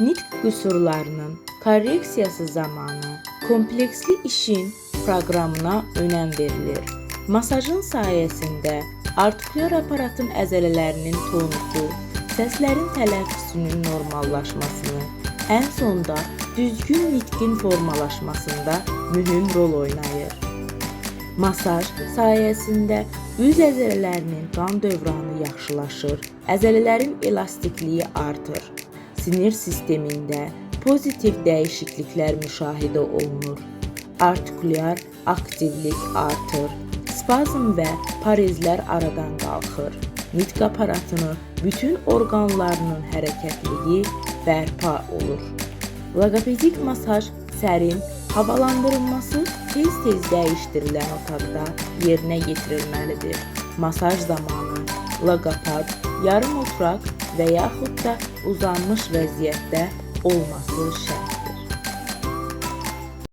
nitq qüsurlarının korreksiyası zamanı kompleksli işin proqramına önəm verilir. Masajın sayəsində artikulyar aparatın əzələlərinin tonusu, səslərin tələffüzünün normallaşmasını, ən sonda düzgün nitqin formalaşmasında mühüm rol oynayır. Masaj sayəsində üz əzələlərinin qan dövranı yaxşılaşır, əzələlərin elastikliyi artır. Sinir sistemində pozitiv dəyişikliklər müşahidə olunur. Artikulyar aktivlik artır. Spazm və parizlər aradan qalxır. Nitq aparatını bütün orqanlarının hərəkətliyi bərpa olur. Loqopedik masaj sərin, havalandırılması tez-tez dəyişdirilən otaqda yerinə yetirilməlidir. Masaj zamanı loqoped yarım oturaq və yaxud da uzanmış vəziyyətdə olması şərt.